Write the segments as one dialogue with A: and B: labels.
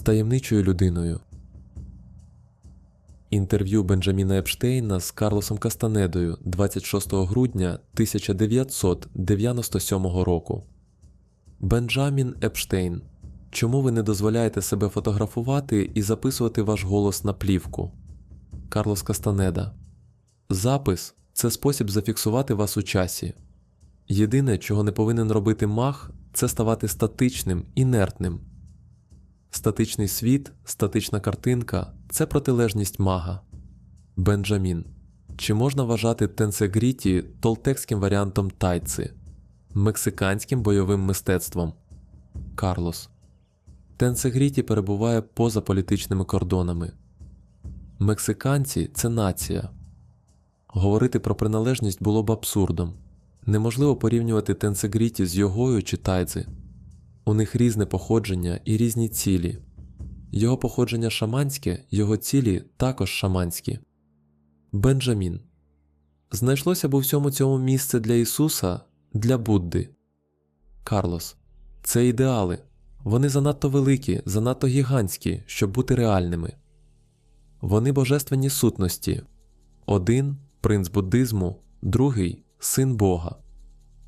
A: з таємничою людиною. Інтерв'ю Бенджаміна Епштейна з Карлосом Кастанедою 26 грудня 1997 року. Бенджамін Епштейн. Чому ви не дозволяєте себе фотографувати і записувати ваш голос на плівку? Карлос Кастанеда. Запис це спосіб зафіксувати вас у часі. Єдине, чого не повинен робити мах, це ставати статичним, інертним. Статичний світ, статична картинка це протилежність мага. Бенджамін. Чи можна вважати Тенсегріті толтекським варіантом тайци, мексиканським бойовим мистецтвом? Карлос. Тенсегріті перебуває поза політичними кордонами. Мексиканці це нація. Говорити про приналежність було б абсурдом. Неможливо порівнювати Тенсегріті з йогою чи тайдзи. У них різне походження і різні цілі. Його походження шаманське, його цілі також шаманські. Бенджамін. Знайшлося б у всьому цьому місце для Ісуса, для Будди. Карлос. Це ідеали. Вони занадто великі, занадто гігантські, щоб бути реальними. Вони божественні сутності. Один принц буддизму, другий син Бога.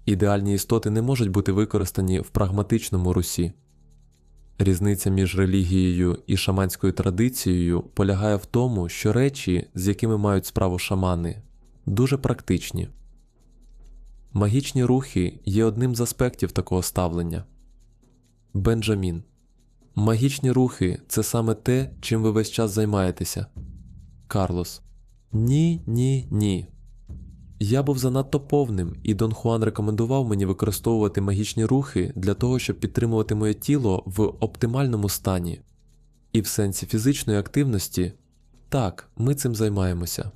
A: Ідеальні істоти не можуть бути використані в прагматичному русі. Різниця між релігією і шаманською традицією полягає в тому, що речі, з якими мають справу шамани, дуже практичні. Магічні рухи є одним з аспектів такого ставлення. Бенджамін. Магічні рухи це саме те, чим ви весь час займаєтеся. Карлос. Ні, ні, ні. Я був занадто повним, і Дон Хуан рекомендував мені використовувати магічні рухи для того, щоб підтримувати моє тіло в оптимальному стані. І в сенсі фізичної активності так, ми цим займаємося.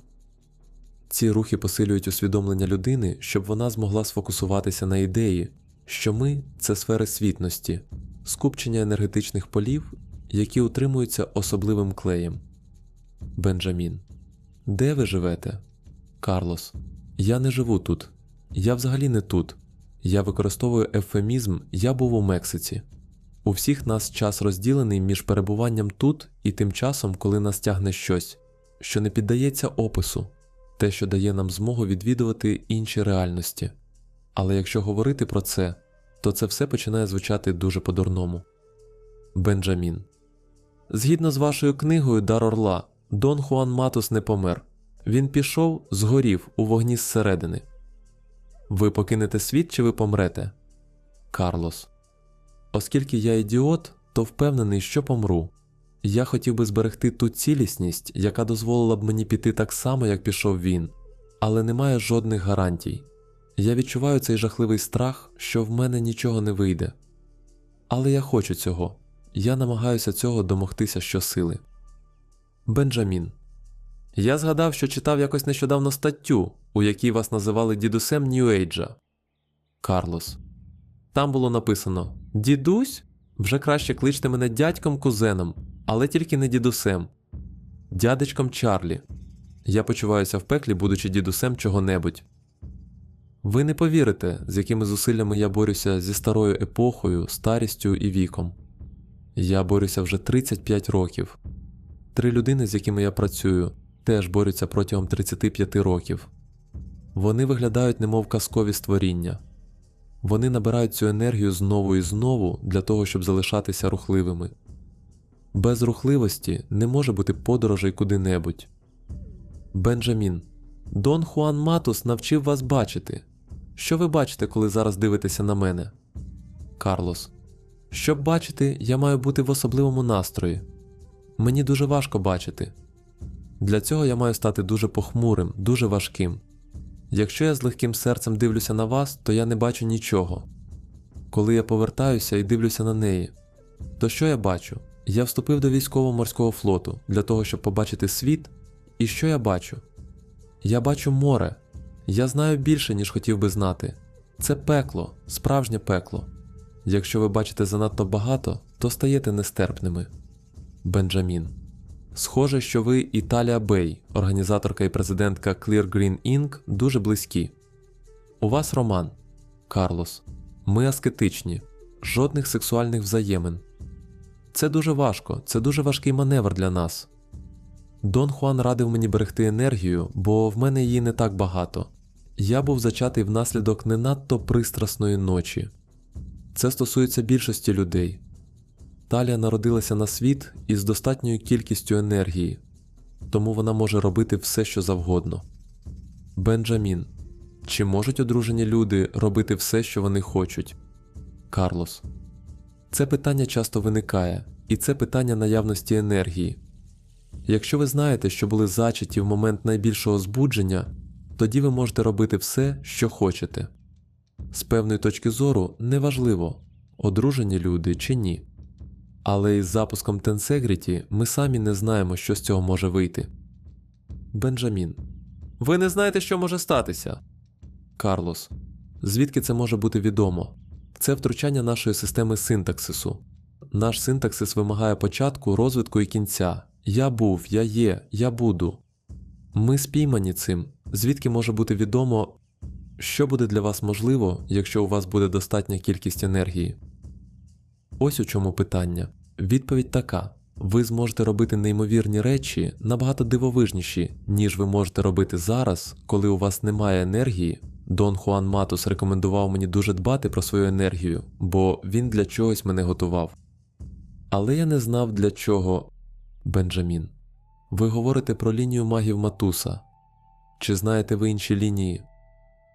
A: Ці рухи посилюють усвідомлення людини, щоб вона змогла сфокусуватися на ідеї, що ми це сфери світності, скупчення енергетичних полів, які утримуються особливим клеєм. Бенджамін. Де ви живете? Карлос. Я не живу тут. Я взагалі не тут. Я використовую ефемізм Я був у Мексиці. У всіх нас час розділений між перебуванням тут і тим часом, коли нас тягне щось, що не піддається опису, те, що дає нам змогу відвідувати інші реальності. Але якщо говорити про це, то це все починає звучати дуже по-дурному. Бенджамін. Згідно з вашою книгою Дар Орла, Дон Хуан Матус не помер. Він пішов, згорів у вогні зсередини. Ви покинете світ чи ви помрете? Карлос. Оскільки я ідіот, то впевнений, що помру. Я хотів би зберегти ту цілісність, яка дозволила б мені піти так само, як пішов він, але немає жодних гарантій. Я відчуваю цей жахливий страх, що в мене нічого не вийде. Але я хочу цього. Я намагаюся цього домогтися щосили. Бенджамін. Я згадав, що читав якось нещодавно статтю, у якій вас називали дідусем Нью-Ейджа. Карлос. Там було написано: Дідусь? Вже краще кличте мене дядьком кузеном, але тільки не дідусем. Дядечком Чарлі. Я почуваюся в пеклі, будучи дідусем чого-небудь. Ви не повірите, з якими зусиллями я борюся зі старою епохою, старістю і віком. Я борюся вже 35 років. Три людини, з якими я працюю, теж борються протягом 35 років. Вони виглядають немов казкові створіння. Вони набирають цю енергію знову і знову для того, щоб залишатися рухливими. Без рухливості не може бути подорожей куди-небудь. Бенджамін. Дон Хуан Матус навчив вас бачити. Що ви бачите, коли зараз дивитеся на мене? Карлос. Щоб бачити, я маю бути в особливому настрої. Мені дуже важко бачити. Для цього я маю стати дуже похмурим, дуже важким. Якщо я з легким серцем дивлюся на вас, то я не бачу нічого. Коли я повертаюся і дивлюся на неї, то що я бачу? Я вступив до військово-морського флоту для того, щоб побачити світ, і що я бачу? Я бачу море. Я знаю більше, ніж хотів би знати. Це пекло, справжнє пекло. Якщо ви бачите занадто багато, то стаєте нестерпними. Бенджамін. Схоже, що ви Італія Бей, організаторка і президентка Clear Green Inc., дуже близькі. У вас роман Карлос. Ми аскетичні, жодних сексуальних взаємин. Це дуже важко, це дуже важкий маневр для нас. Дон Хуан радив мені берегти енергію, бо в мене її не так багато. Я був зачатий внаслідок не надто пристрасної ночі. Це стосується більшості людей. Талія народилася на світ із достатньою кількістю енергії, тому вона може робити все, що завгодно. Бенджамін. Чи можуть одружені люди робити все, що вони хочуть? Карлос. Це питання часто виникає, і це питання наявності енергії. Якщо ви знаєте, що були зачаті в момент найбільшого збудження, тоді ви можете робити все, що хочете. З певної точки зору неважливо, одружені люди чи ні. Але із запуском Тенсегріті ми самі не знаємо, що з цього може вийти. Бенджамін. Ви не знаєте, що може статися. Карлос. Звідки це може бути відомо? Це втручання нашої системи синтаксису. Наш синтаксис вимагає початку, розвитку і кінця. Я був, я є, я буду. Ми спіймані цим, звідки може бути відомо, що буде для вас можливо, якщо у вас буде достатня кількість енергії. Ось у чому питання. Відповідь така: ви зможете робити неймовірні речі набагато дивовижніші, ніж ви можете робити зараз, коли у вас немає енергії. Дон Хуан Матус рекомендував мені дуже дбати про свою енергію, бо він для чогось мене готував. Але я не знав для чого. Бенджамін. Ви говорите про лінію магів Матуса. Чи знаєте ви інші лінії?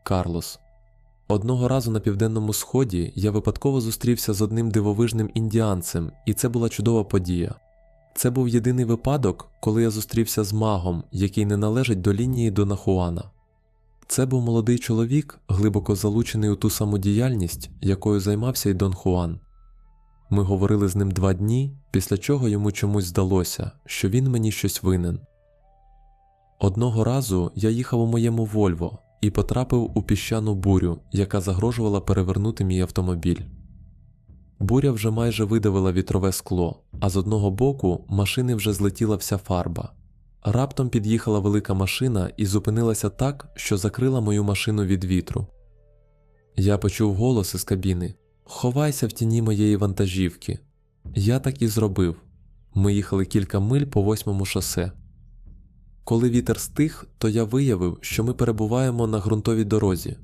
A: Карлос. Одного разу на південному сході я випадково зустрівся з одним дивовижним індіанцем, і це була чудова подія. Це був єдиний випадок, коли я зустрівся з магом, який не належить до лінії Дона Хуана. Це був молодий чоловік, глибоко залучений у ту саму діяльність, якою займався й Дон Хуан. Ми говорили з ним два дні, після чого йому чомусь здалося, що він мені щось винен. Одного разу я їхав у моєму Вольво і потрапив у піщану бурю, яка загрожувала перевернути мій автомобіль. Буря вже майже видавила вітрове скло, а з одного боку машини вже злетіла вся фарба. Раптом під'їхала велика машина і зупинилася так, що закрила мою машину від вітру. Я почув голос із кабіни Ховайся в тіні моєї вантажівки. Я так і зробив. Ми їхали кілька миль по восьмому шосе. Коли вітер стих, то я виявив, що ми перебуваємо на ґрунтовій дорозі.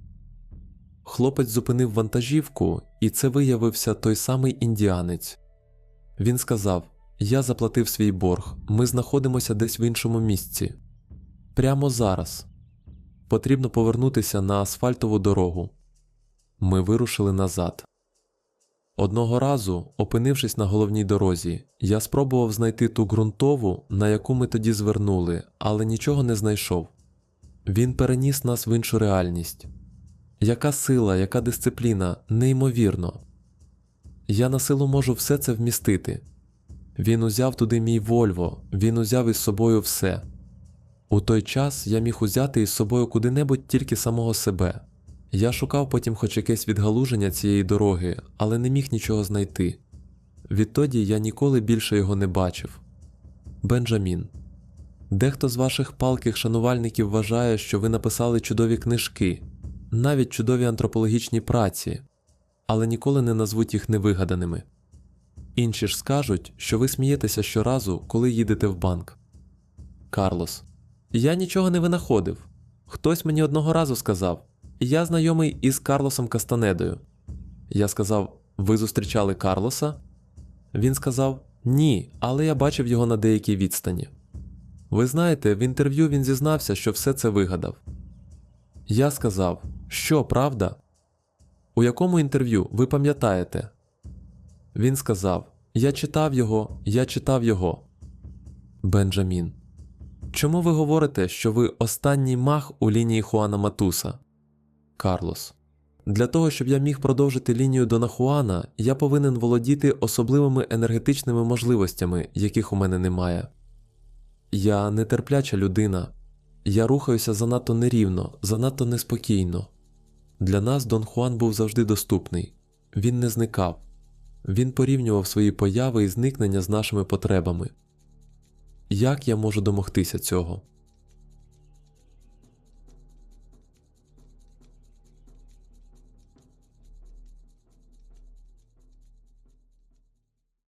A: Хлопець зупинив вантажівку, і це виявився той самий індіанець. Він сказав: Я заплатив свій борг, ми знаходимося десь в іншому місці. Прямо зараз. Потрібно повернутися на асфальтову дорогу. Ми вирушили назад. Одного разу, опинившись на головній дорозі, я спробував знайти ту ґрунтову, на яку ми тоді звернули, але нічого не знайшов. Він переніс нас в іншу реальність. Яка сила, яка дисципліна, неймовірно. Я на силу можу все це вмістити. Він узяв туди мій Вольво, він узяв із собою все. У той час я міг узяти із собою куди-небудь тільки самого себе. Я шукав потім хоч якесь відгалуження цієї дороги, але не міг нічого знайти. Відтоді я ніколи більше його не бачив. Бенджамін. Дехто з ваших палких шанувальників вважає, що ви написали чудові книжки, навіть чудові антропологічні праці, але ніколи не назвуть їх невигаданими. Інші ж скажуть, що ви смієтеся щоразу, коли їдете в банк. Карлос. Я нічого не винаходив. Хтось мені одного разу сказав. Я знайомий із Карлосом Кастанедою. Я сказав: Ви зустрічали Карлоса? Він сказав: Ні, але я бачив його на деякій відстані. Ви знаєте, в інтерв'ю він зізнався, що все це вигадав. Я сказав, що правда? У якому інтерв'ю ви пам'ятаєте? Він сказав: Я читав його, я читав його. Бенджамін. Чому ви говорите, що ви останній мах у лінії Хуана Матуса? Карлос. Для того, щоб я міг продовжити лінію Дона Хуана, я повинен володіти особливими енергетичними можливостями, яких у мене немає. Я нетерпляча людина, я рухаюся занадто нерівно, занадто неспокійно. Для нас Дон Хуан був завжди доступний, він не зникав, він порівнював свої появи і зникнення з нашими потребами. Як я можу домогтися цього?